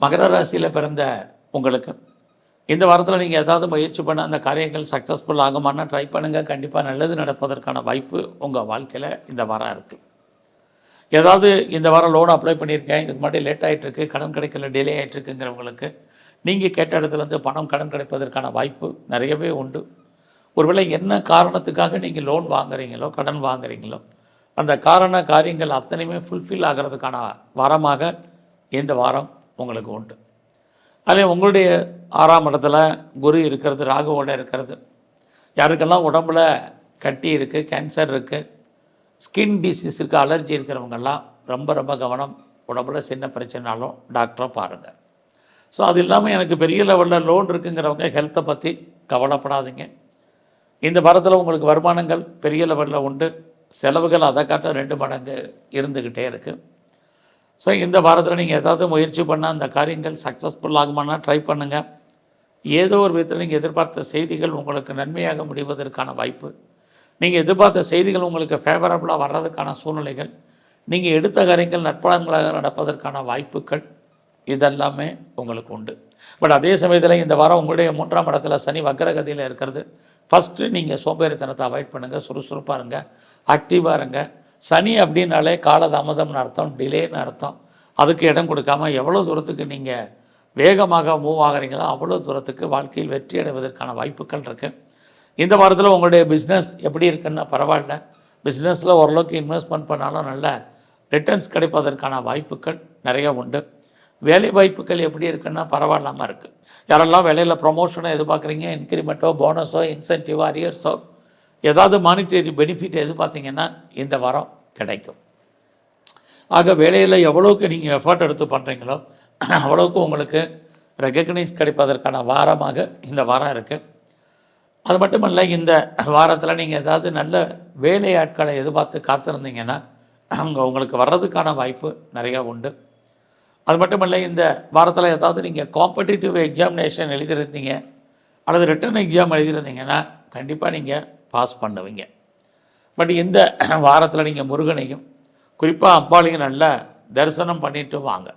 மகர ராசியில் பிறந்த உங்களுக்கு இந்த வாரத்தில் நீங்கள் ஏதாவது முயற்சி பண்ண அந்த காரியங்கள் சக்ஸஸ்ஃபுல் ஆகுமானா ட்ரை பண்ணுங்கள் கண்டிப்பாக நல்லது நடப்பதற்கான வாய்ப்பு உங்கள் வாழ்க்கையில் இந்த வாரம் இருக்குது ஏதாவது இந்த வாரம் லோன் அப்ளை பண்ணியிருக்கேன் இதுக்கு முன்னாடி லேட் ஆகிட்டுருக்கு கடன் கிடைக்கல டிலே ஆகிட்டுருக்குங்கிறவங்களுக்கு நீங்கள் கேட்ட இடத்துலேருந்து பணம் கடன் கிடைப்பதற்கான வாய்ப்பு நிறையவே உண்டு. ஒருவேளை என்ன காரணத்துக்காக நீங்கள் லோன் வாங்குறீங்களோ கடன் வாங்குறீங்களோ அந்த காரண காரியங்கள் அத்தனையுமே ஃபுல்ஃபில் ஆகிறதுக்கான வாரமாக இந்த வாரம் உங்களுக்கு உண்டு. அதே உங்களுடைய ஆறாம் இடத்துல குரு இருக்கிறது ராகுவோட இருக்கிறது. யாருக்கெல்லாம் உடம்புல கட்டி இருக்குது கேன்சர் இருக்குது ஸ்கின் டிசீஸ் இருக்குது அலர்ஜி இருக்கிறவங்கெல்லாம் ரொம்ப ரொம்ப கவனம் உடம்புல சின்ன பிரச்சனைனாலும் டாக்டரை பாருங்கள் ஸோ அது இல்லாமல் எனக்கு பெரிய லெவலில் லோன் இருக்குங்கிறவங்க ஹெல்த்தை பற்றி கவலைப்படாதீங்க. இந்த வாரத்தில் உங்களுக்கு வருமானங்கள் பெரிய லெவலில் உண்டு. செலவுகள் அதை காட்ட ரெண்டு மடங்கு இருந்துக்கிட்டே இருக்குது ஸோ இந்த வாரத்தில் நீங்கள் ஏதாவது முயற்சி பண்ணால் அந்த காரியங்கள் சக்ஸஸ்ஃபுல் ஆகுமானா ட்ரை பண்ணுங்கள் ஏதோ ஒரு விதத்தில் நீங்கள் எதிர்பார்த்த செய்திகள் உங்களுக்கு நன்மையாக முடிவதற்கான வாய்ப்பு. நீங்கள் எதிர்பார்த்த செய்திகள் உங்களுக்கு ஃபேவரபுளாக வர்றதுக்கான சூழ்நிலைகள். நீங்கள் எடுத்த காரியங்கள் நற்பலன்களாக நடப்பதற்கான வாய்ப்புகள் இதெல்லாமே உங்களுக்கு உண்டு. பட் அதே சமயத்தில் இந்த வாரம் உங்களுடைய மூன்றாம் இடத்துல சனி வக்கரகதியில் இருக்கிறது. ஃபஸ்ட்டு நீங்கள் சோம்பேறித்தனத்தை அவாய்ட் பண்ணுங்கள் சுறுசுறுப்பாக இருங்க ஆக்டிவாக இருங்க. சனி அப்படின்னாலே காலதாமதம்னு அர்த்தம் டிலேன்னு அர்த்தம். அதுக்கு இடம் கொடுக்காம எவ்வளோ தூரத்துக்கு நீங்கள் வேகமாக மூவ் ஆகுறீங்களோ அவ்வளோ தூரத்துக்கு வாழ்க்கையில் வெற்றி அடைவதற்கான வாய்ப்புகள் இருக்குது இந்த வாரத்தில் உங்களுடைய பிஸ்னஸ் எப்படி இருக்குன்னா பரவாயில்ல. பிஸ்னஸில் ஓரளவுக்கு இன்வெஸ்ட்மெண்ட் பண்ணாலும் நல்ல ரிட்டர்ன்ஸ் கிடைப்பதற்கான வாய்ப்புகள் நிறைய உண்டு. வேலை வாய்ப்புகள் எப்படி இருக்குன்னா பரவாயில்லாமல் இருக்குது யாரெல்லாம் வேலையில் ப்ரொமோஷனோ எதிர்பார்க்குறீங்க இன்க்ரிமெண்ட்டோ போனஸோ இன்சென்டிவோ அரியர்ஸோ ஏதாவது மானிட்டரி பெனிஃபிட் எதிர்பார்த்தீங்கன்னா இந்த வாரம் கிடைக்கும். ஆக வேலையில் எவ்வளோக்கு நீங்கள் எஃபர்ட் எடுத்து பண்ணுறீங்களோ அவ்வளோக்கு உங்களுக்கு ரெக்கக்னைஸ் கிடைப்பதற்கான வாரமாக இந்த வாரம் இருக்குது அது மட்டுமல்ல இந்த வாரத்தில் நீங்கள் ஏதாவது நல்ல வேலையாட்களை எதிர்பார்த்து காத்திருந்தீங்கன்னா அவங்க உங்களுக்கு வர்றதுக்கான வாய்ப்பு நிறையா உண்டு. அது மட்டுமல்ல இந்த வாரத்தில் ஏதாவது நீங்கள் காம்படிட்டிவ் எக்ஸாமினேஷன் எழுதியிருந்தீங்க அல்லது ரிட்டன் எக்ஸாம் எழுதியிருந்தீங்கன்னா கண்டிப்பாக நீங்கள் பாஸ் பண்ணுவீங்க. பட் இந்த வாரத்தில் நீங்கள் முருகனையும் குறிப்பாக அம்பாளையும் நல்லா தரிசனம் பண்ணிட்டு வாங்க.